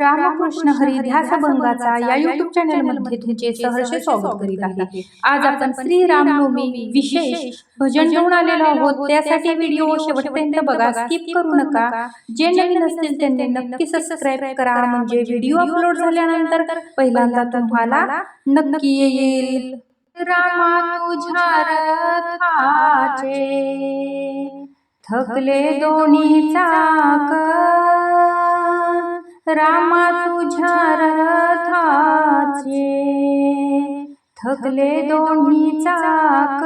रामकृष्ण हरी ध्यासभंगाचा या युट्यूब चॅनलमध्ये तुमचे सहर्ष स्वागत करीत आहे. आज आपण श्री रामनवमी विशेष भजन घेऊन आलेलो आहोत. त्यासाठी व्हिडिओ शेवटपर्यंत बघा स्किप करू नका. जे नवीन असतील त्यांनी नक्की सबस्क्राईब करा. म्हणजे व्हिडिओ अपलोड झाल्यानंतर पहिल्यांदा तुम्हाला नक्की येईल. रामा तुझ्या रथाचे थकले दोन्ही चाक. रामा तुझ्या रथाचे. थकले दोन्ही चाक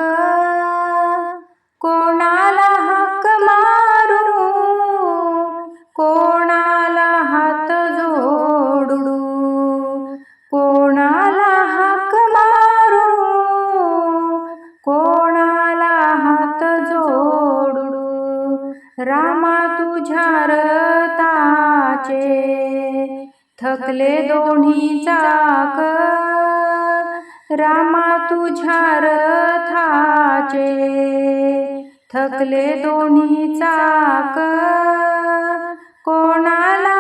कोणाला हक मारू? रामा तुझ्या रताचे थकले दोन्ही चाक रामा तुझ्या रथाचे. थकले दोन्ही चाक कोणाला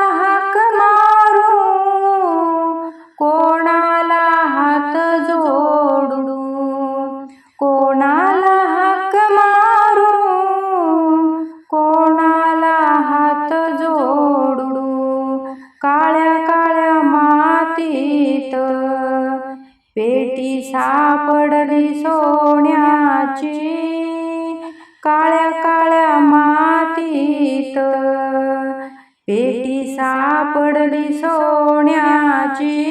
सापडली सोन्याची.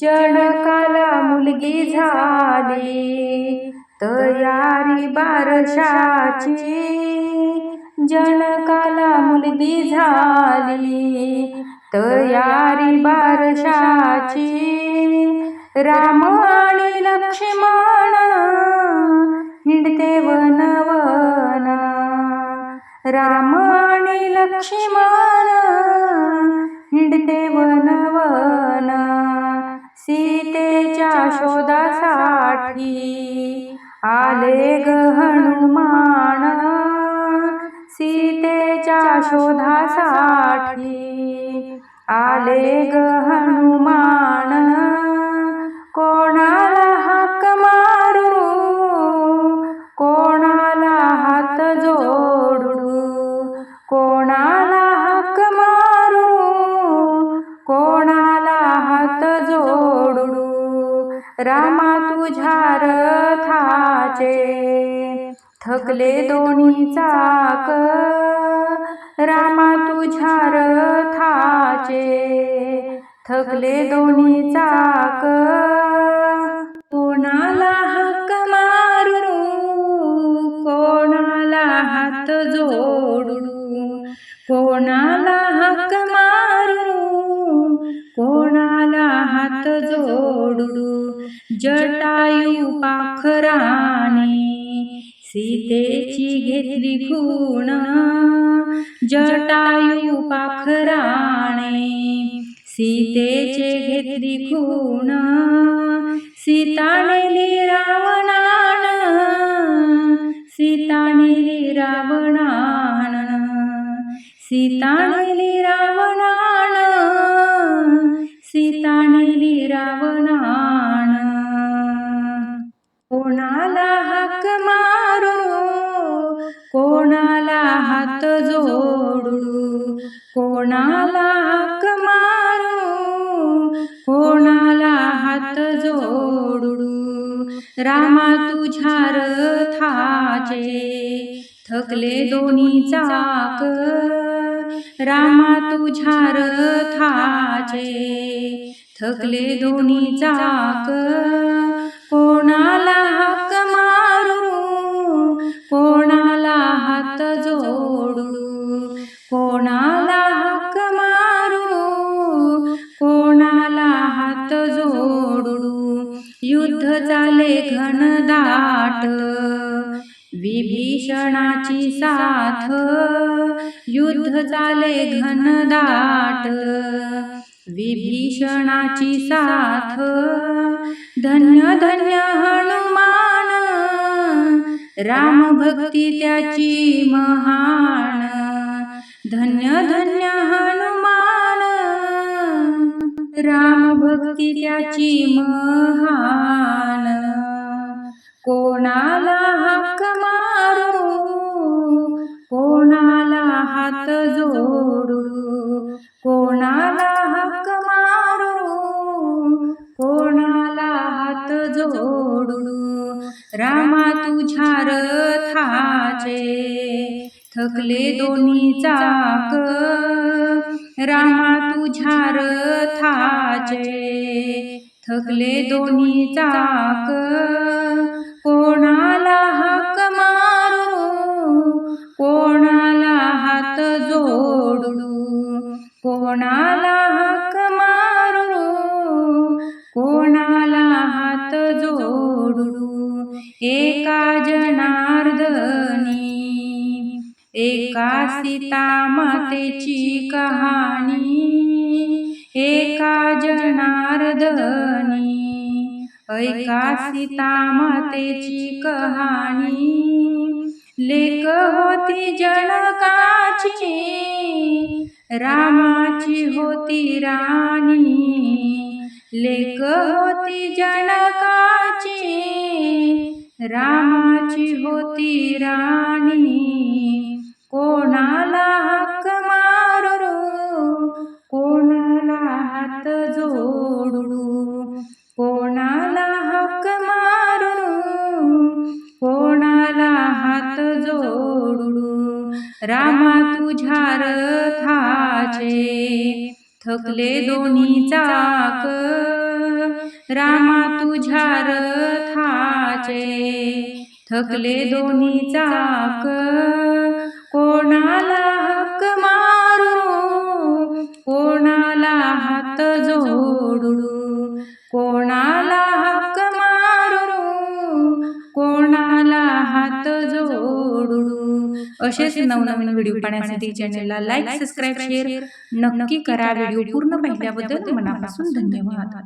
जनकाला मुलगी झाली. तयारी बारशाची. जनकाला मुलगी झाली. तयारी बारशाची. राम आणि लक्ष्मण हिंडते वनवन राम आणि लक्ष्मण हिंडते वनवन सीतेच्या शोधासाठी आले ग हनुमान. सीतेच्या शोधासाठी आले ग हनुमान. कोणा रामा तुझ्या रथाचे. थकले दोन्ही चाक रामा तुझ्या रथाचे. थकले दोन्ही चाक कोणाला हाक मारू? कोणाला हात जोडू? कोणाला हक्क हात जोडू जटायू पाखराने सीतेची घेतली खूण जटायू पाखराने सीतेचे घेतली खूण सीतानेली रावणान सीतानेली रावणान सीतानेली रावणान सीतानेली रावणान. कोणाला हाक मारू? कोणाला हात जोडू? कोणाला हाक मारू? कोणाला हात जोडू? रामा तुझ्या रथाचे थकले दोन्ही चाक. रामा तुझ्या रथाचे थकले दोन्ही चाक. कोणाला हाक मारू? कोणाला हात जोडू? कोणाला हाक मारू? कोणाला हात जोडू? युद्ध चाले घनदाट विभीषणाची साथ. युद्ध चाले घनदाट विभीषणाची साथ धन्य धन्य हनुमान राम भक्ती त्याची महान धन्य धन्य हनुमान राम भक्ती त्याची महान. कोणाला हाक मारू कोणाला हात जोडू कोणाला हक्क मारू? कोणाला हात जोडू रामा तुझ्या रथाचे थकले दोन्ही चाक. रामा तुझ्या रथाचे थकले दोन्ही चाक. कोणाला हक्क मारू? कोणाला हात जोडू कोणाला हाक मारू? कोणाला हात जोडू? एका जनार्दनी एका सीता मातेची कहाणी एका जनार्दनी ऐका सीता मातेची कहाणी. लेख होती जनकाची रामाची होती राणी. लेख होती जनकाची रामाची होती राणी. कोणाला रामा तुझ्या रथाचे थकले दोन्ही चाक. रामा तुझ्या रथाचे थकले दोन्ही चाक. कोणाला हाक मारू? कोणाला हात जोडू? कोणा असेच नवनवीन व्हिडिओ पाहण्यासाठी चॅनलला लाईक सबस्क्राईब शेअर नक्की करा. व्हिडिओ पूर्ण पाहिल्याबद्दल मनापासून धन्यवाद.